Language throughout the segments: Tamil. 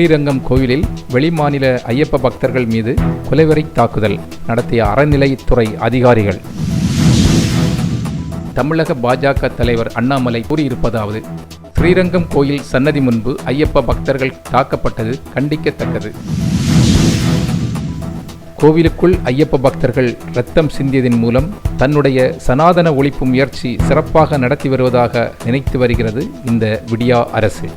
ஸ்ரீரங்கம் கோயிலில் வெளிமாநில ஐயப்ப பக்தர்கள் மீது கொலைவரை தாக்குதல் நடத்திய அறநிலைத்துறை அதிகாரிகள். தமிழக பாஜக தலைவர் அண்ணாமலை கூறியிருப்பதாவது ஸ்ரீரங்கம் கோயில் சன்னதி முன்பு ஐயப்ப பக்தர்கள் தாக்கப்பட்டது கண்டிக்கத்தக்கது. கோவிலுக்குள் ஐயப்ப பக்தர்கள் ரத்தம் சிந்தியதன் மூலம் தன்னுடைய சனாதன ஒழிப்பு முயற்சி சிறப்பாக நடத்தி வருவதாக நினைத்து வருகிறது இந்த விடியா அரசு.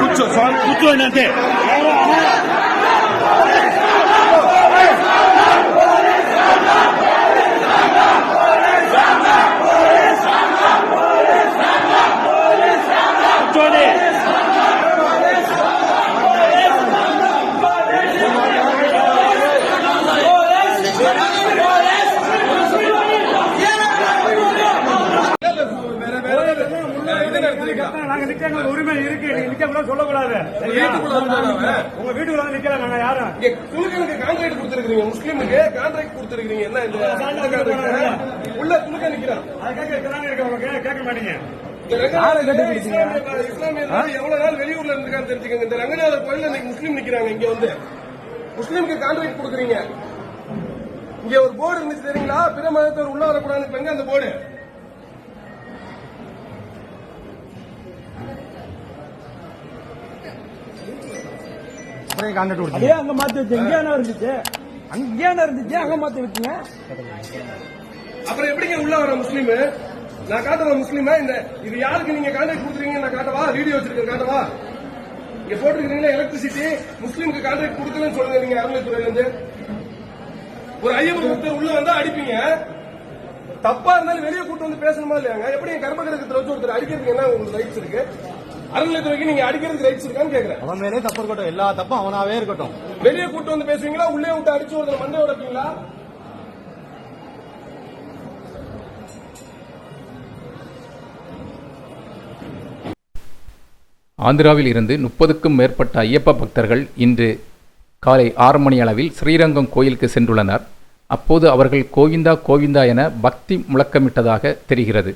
కూర్చో కూర్చోండి అంతే கூட சொல்லக்கூடாது? உங்க வீட்டுக்குள்ள நிக்கல நாங்க யாரும் குழுக்களுக்கு கான்ட்ராக்ட் கொடுத்திருக்கீங்க முஸ்லீமுக்கு கான்ட்ராக்ட் கொடுத்திருக்கீங்க என்ன இந்த? உள்ள குழுக்க நிக்கிறான். அது கேட்க கேட்க மாட்டீங்க. இஸ்லாமிய எவ்வளவு நாள் வெளியூர்ல இருந்திருக்கான்னு தெரிஞ்சுக்கங்க. இந்த ரங்கநாதர் இன்னைக்கு முஸ்லீம் நிக்கிறாங்க இங்க வந்து. முஸ்லீமுக்கு கான்ட்ராக்ட் கொடுக்குறீங்க. இங்க ஒரு போர்டு இருந்துச்சு தெரியுங்களா? பிற மதத்தவர் உள்ள வரக்கூடாதுன்னு இப்ப எங்க அந்த போர்டு அதே அங்க மாத்தி வச்சு இங்கே என்ன இருந்துச்சு. அங்கே என்ன இருந்துச்சு. அங்க மாத்தி வச்சுங்க? அப்புறம் எப்படிங்க உள்ள வர முஸ்லீம்? நான் காட்டுவா முஸ்லீமா? இந்த இது யாருக்கு நீங்க கான்ட்ராக்ட் கொடுக்குறீங்க நான் காட்டவா? வீடியோ வச்சிருக்கேன் காட்டவா? இங்க போட்டுருக்கீங்களா எலக்ட்ரிசிட்டி முஸ்லீமுக்கு கான்ட்ராக்ட் கொடுக்கலன்னு சொல்லுங்க நீங்க அறநிலைத்துறையில இருந்து ஒரு ஐயப்ப பக்தர் உள்ள வந்தா அடிப்பீங்க. தப்பா இருந்தாலும் வெளியே கூட்டு வந்து பேசணுமா இல்லையாங்க? எப்படி கர்ம கிரகத்துல வச்சு ஒருத்தர் அடிக்கிறதுக்கு என்ன உங்களுக்கு ரைட்ஸ் இருக்கு? அறநிலைத்துறைக்கு நீங்க அடிக்கிறதுக்கு ரைட்ஸ் இருக்கான்னு கேக்குறேன். அவன் மேலே தப்பு இருக்கட்டும். எல்லா தப்பும் அவனாவே இருக்கட்டும். வெளியே கூட்டு வந்து பேசுவீங்களா? உள்ளே விட்டு அடிச்சு ஒருத்தர் மண்டை உடைப்பீங்களா? ஆந்திராவில் இருந்து முப்பதுக்கும் மேற்பட்ட ஐயப்ப பக்தர்கள் இன்று காலை ஆறு மணி அளவில் ஸ்ரீரங்கம் கோயிலுக்கு சென்றுள்ளனர். அப்போது அவர்கள் கோவிந்தா கோவிந்தா என பக்தி முழக்கமிட்டதாக தெரிகிறது.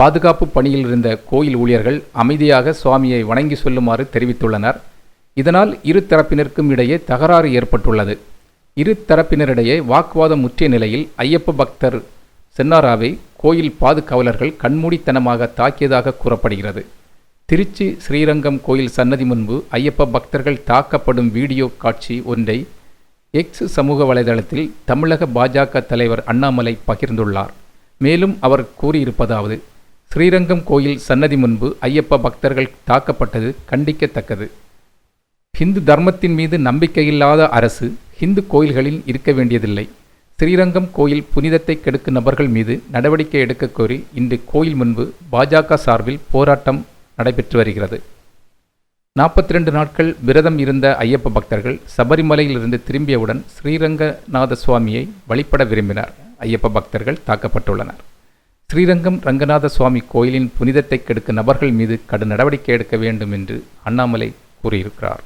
பாதுகாப்பு பணியில் இருந்த கோயில் ஊழியர்கள் அமைதியாக சுவாமியை வணங்கி சொல்லுமாறு தெரிவித்துள்ளனர். இதனால் இரு தரப்பினருக்கும் இடையே தகராறு ஏற்பட்டுள்ளது. இரு தரப்பினரிடையே வாக்குவாதம் முற்றிய நிலையில் ஐயப்ப பக்தர் சென்னாராவை கோயில் பாதுகாவலர்கள் கண்மூடித்தனமாக தாக்கியதாக கூறப்படுகிறது. திருச்சி ஸ்ரீரங்கம் கோயில் சன்னதி முன்பு ஐயப்ப பக்தர்கள் தாக்கப்படும் வீடியோ காட்சி ஒன்றை எக்ஸ் சமூக வலைதளத்தில் தமிழக பாஜக தலைவர் அண்ணாமலை பகிர்ந்துள்ளார். மேலும் அவர் கூறியிருப்பதாவது ஸ்ரீரங்கம் கோயில் சன்னதி முன்பு ஐயப்ப பக்தர்கள் தாக்கப்பட்டது கண்டிக்கத்தக்கது. ஹிந்து தர்மத்தின் மீது நம்பிக்கையில்லாத அரசு ஹிந்து கோயில்களில் இருக்க வேண்டியதில்லை. ஸ்ரீரங்கம் கோயில் புனிதத்தை கெடுக்கும் நபர்கள் மீது நடவடிக்கை எடுக்கக் கோரி இன்று கோயில் முன்பு பாஜக சார்பில் போராட்டம் நடைபெற்று வருகிறது. நாற்பத்தி ரெண்டு நாட்கள் விரதம் இருந்த ஐயப்ப பக்தர்கள் சபரிமலையிலிருந்து திரும்பியவுடன் ஸ்ரீரங்கநாத சுவாமியை வழிபட விரும்பினர். ஐயப்ப பக்தர்கள் தாக்கப்பட்டுள்ளனர். ஸ்ரீரங்கம் ரங்கநாத சுவாமி கோயிலின் புனிதத்தை கெடுக்க நபர்கள் மீது கடும் நடவடிக்கை எடுக்க வேண்டும் என்று அண்ணாமலை கூறியிருக்கிறார்.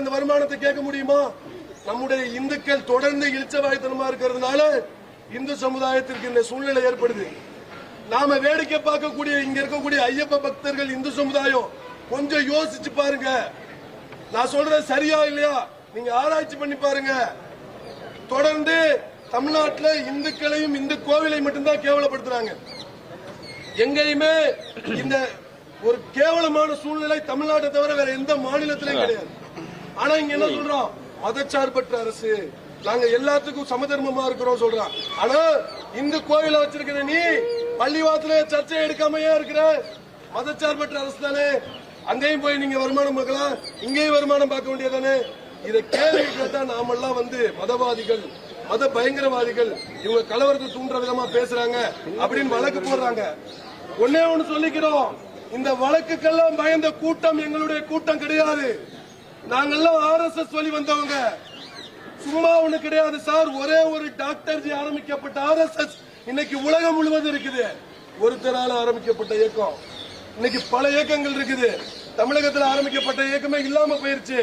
இந்த வருமானத்தை கேட்க முடியுமா? நம்முடைய இந்துக்கள் தொடர்ந்து இழிச்சவாய்த்தனமா இருக்கிறதுனால இந்து சமுதாயத்திற்கு இந்த சூழ்நிலை ஏற்படுது. நாம வேடிக்கை பார்க்கக்கூடிய இங்க இருக்கக்கூடிய ஐயப்ப பக்தர்கள் இந்து சமுதாயம் கொஞ்சம் யோசிச்சு பாருங்க. நான் சொல்றது சரியா இல்லையா? நீங்க ஆராய்ச்சி பண்ணி பாருங்க. தொடர்ந்து தமிழ்நாட்டில் இந்துக்களையும் இந்து கோவிலை மட்டும்தான் கேவலப்படுத்துறாங்க. எங்கேயுமே இந்த ஒரு கேவலமான சூழ்நிலை தமிழ்நாட்டை தவிர வேற எந்த மாநிலத்திலையும் கிடையாது. ஆனா இங்க என்ன சொல்றோம்? மதச்சார்பற்ற அரசு. நாங்க எல்லாத்துக்கும் சமதர்மமா இருக்கிறோம் சொல்றோம் ஆனா இந்த கோயில வச்சிருக்கிற நீ பள்ளிவாசல சர்ச்சை எடுக்காமையா இருக்கிற? மதச்சார்பற்ற அரசு தானே. அங்கேயும் போய் நீங்க வருமானம் பார்க்கலாம். இங்கேயும் வருமானம் பார்க்க வேண்டியதானே இதை கேள்வி கேட்டா நாமெல்லாம் வந்து மதவாதிகள் மத பயங்கரவாதிகள் இவங்க கலவரத்தை தூண்டுற விதமா பேசுறாங்க அப்படின்னு வழக்கு போடுறாங்க. ஒன்னே ஒண்ணு சொல்லிக்கிறோம். இந்த வழக்குக்கெல்லாம் பயந்த கூட்டம் எங்களுடைய கூட்டம் கிடையாது. நாங்கெல்லாம் ஆர்எஸ்எஸ் வழி வந்தவங்க. சும்மா ஒண்ணு கிடையாது சார். ஒரே ஒரு டாக்டர் ஜி ஆரம்பிக்கப்பட்ட ஆர்எஸ்எஸ் இன்னைக்கு உலகம் முழுவதும் இருக்குது. ஒருத்தரால ஆரம்பிக்கப்பட்ட இயக்கம். இன்னைக்கு பல இயக்கங்கள் இருக்குது. தமிழகத்துல ஆரம்பிக்கப்பட்ட இயக்கமே இல்லாம போயிருச்சு.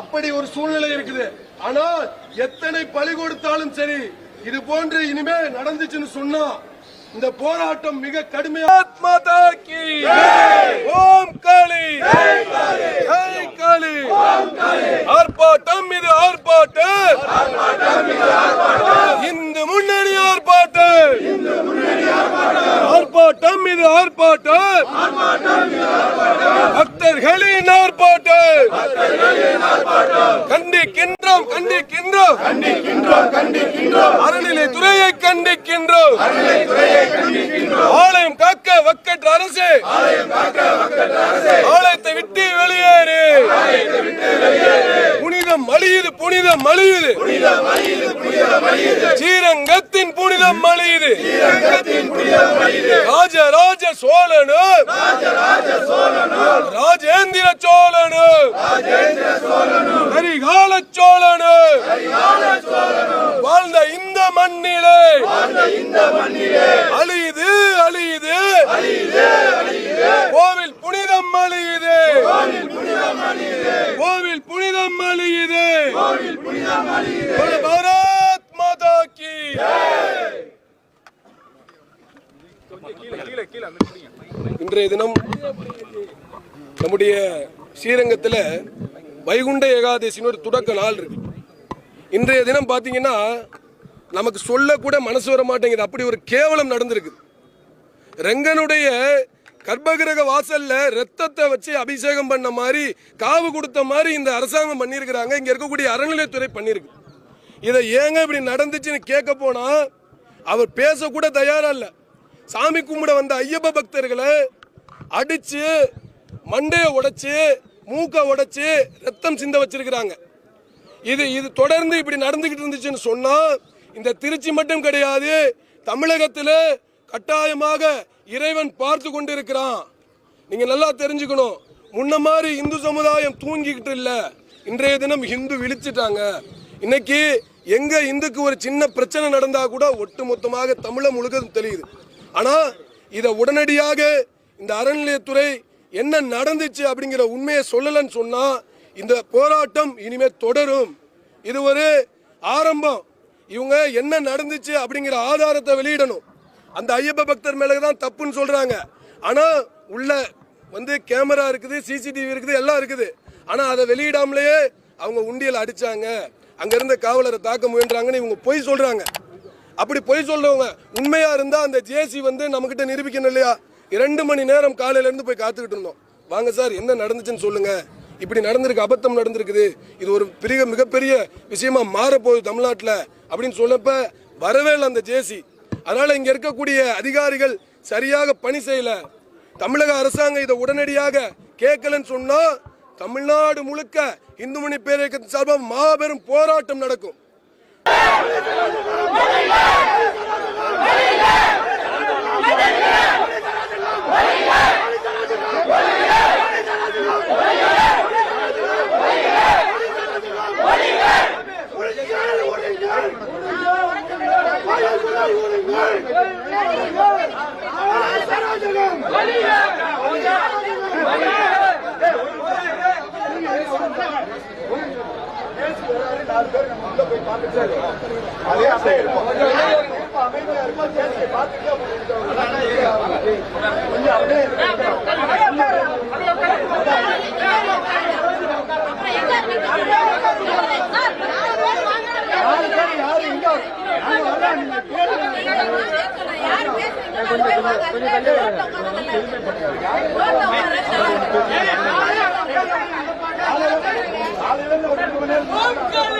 அப்படி ஒரு சூழ்நிலை இருக்குது. ஆனால் எத்தனை பழி கொடுத்தாலும் சரி இது போன்று இனிமே நடந்துச்சுன்னு சொன்னா இந்த போராட்டம் மிக கடுமையா மாதா கி ஓம் காளி! காளி ஆர்ப்பாட்டம் இது ஆர்ப்பாட்டம். இந்து முன்னணி ஆர்ப்பாட்டம். ஆர்ப்பாட்டம் இது ஆர்ப்பாட்டம். பக்தர்களின் ஆர்ப்பாட்டம். கண்டிக்கின்றோம் கண்டிக்கின்றோம். அறநிலைத்துறையை கண்டிக்கின்றோம். ஆலயம் காக்க வக்கற்ற அரசு. ஆலயத்தை விட்டு வெளியேறு. புனிதம் மலியுது புனிதம் மலியுது ஸ்ரீரங்கத்தின் புனிதம் மலியுது ராஜராஜ சோழனும் ராஜேந்திர சோழனும் கரிகால சோழனும் வாழ்ந்த இந்த மண்ணிலே. அழியுது அழியுது. கோவில் புனிதம் அழியுது. கோவில் புனிதம் அழியுது. பாரத் மாதா கி. இன்றைய தினம் நம்முடைய ஸ்ரீரங்கத்தில் வைகுண்ட ஏகாதசின்னு ஒரு தொடக்க நாள் இருக்கு. இன்றைய தினம் பார்த்தீங்கன்னா நமக்கு சொல்லக்கூட மனசு வர மாட்டேங்குது. அப்படி ஒரு கேவலம் நடந்திருக்கு. ரெங்கனுடைய கர்ப்பகிரக வாசல்ல ரத்தத்தை வச்சு அபிஷேகம் பண்ண மாதிரி காவு கொடுத்த மாதிரி இந்த அரசாங்கம் பண்ணியிருக்கிறாங்க. இங்க இருக்கக்கூடிய அறநிலையத்துறை பண்ணியிருக்கு. இதை ஏங்க இப்படி நடந்துச்சுன்னு கேட்க போனா அவர் பேசக்கூட தயாரா இல்லை. சாமி கும்பிட வந்த ஐயப்ப பக்தர்களை அடிச்சு மண்டையை உடைச்சு மூக்கை உடைச்சு ரத்தம் சிந்த வச்சிருக்கிறாங்க. இது இது தொடர்ந்து இப்படி நடந்துகிட்டு இருந்துச்சுன்னு சொன்னா இந்த திருச்சி மட்டும் கிடையாது தமிழகத்தில் கட்டாயமாக இறைவன் பார்த்து கொண்டிருக்கிறான். நீங்க நல்லா தெரிஞ்சுக்கணும். முன்ன மாதிரி இந்து சமுதாயம் தூங்கிக்கிட்டு இல்லை. இன்றைய தினம் இந்து விழிச்சிட்டாங்க. இன்னைக்கு எங்க இந்துக்கு ஒரு சின்ன பிரச்சனை நடந்தா கூட ஒட்டுமொத்தமாக தமிழை முழுவதும் தெரியுது. ஆனா இதை உடனடியாக இந்த அறநிலையத்துறை என்ன நடந்துச்சு அப்படிங்கிற உண்மையை சொல்லலன்னு சொன்னா இந்த போராட்டம் இனிமே தொடரும். இது ஒரு ஆரம்பம். இவங்க என்ன நடந்துச்சு அப்படிங்கிற ஆதாரத்தை வெளியிடணும். அந்த ஐயப்ப பக்தர் மேலே தான் தப்புன்னு சொல்கிறாங்க ஆனால் உள்ள வந்து கேமரா இருக்குது சிசிடிவி இருக்குது எல்லாம் இருக்குது. ஆனால் அதை வெளியிடாமலேயே அவங்க உண்டியல் அடித்தாங்க அங்கேருந்து காவலரை தாக்க முயன்றாங்கன்னு இவங்க பொய் சொல்கிறாங்க அப்படி பொய் சொல்கிறவங்க உண்மையாக இருந்தால் அந்த ஜேசி வந்து நம்மக்கிட்ட நிரூபிக்கணும் இல்லையா? இரண்டு மணி நேரம் காலையிலேருந்து போய் காத்துக்கிட்டு இருந்தோம். வாங்க சார் என்ன நடந்துச்சுன்னு சொல்லுங்க. இப்படி நடந்திருக்கு அபத்தம் நடந்திருக்குது. இது ஒரு பெரிய மிகப்பெரிய விஷயமா மாறப்போகுது தமிழ்நாட்டில். அப்படின்னு சொன்னப்ப வரவேல அந்த ஜேசி அதனால இங்க இருக்கக்கூடிய அதிகாரிகள் சரியாக பணி செய்யல தமிழக அரசாங்கம் இதை உடனடியாக கேட்கலன்னு சொன்னா தமிழ்நாடு முழுக்க இந்துமணி பேரியக்கத்தின் சார்பாக மாபெரும் போராட்டம் நடக்கும் Yeah! நாலு பேர் நம்ம உள்ள போய் பார்த்துட்டே இருக்கோம் அதே அப்படியே இருப்போம் அமைதியா இருக்கும் சேர்த்து பார்த்துட்டே கொஞ்சம் அப்படியே இருக்கும் பேசுறீங்களோ ஜெய்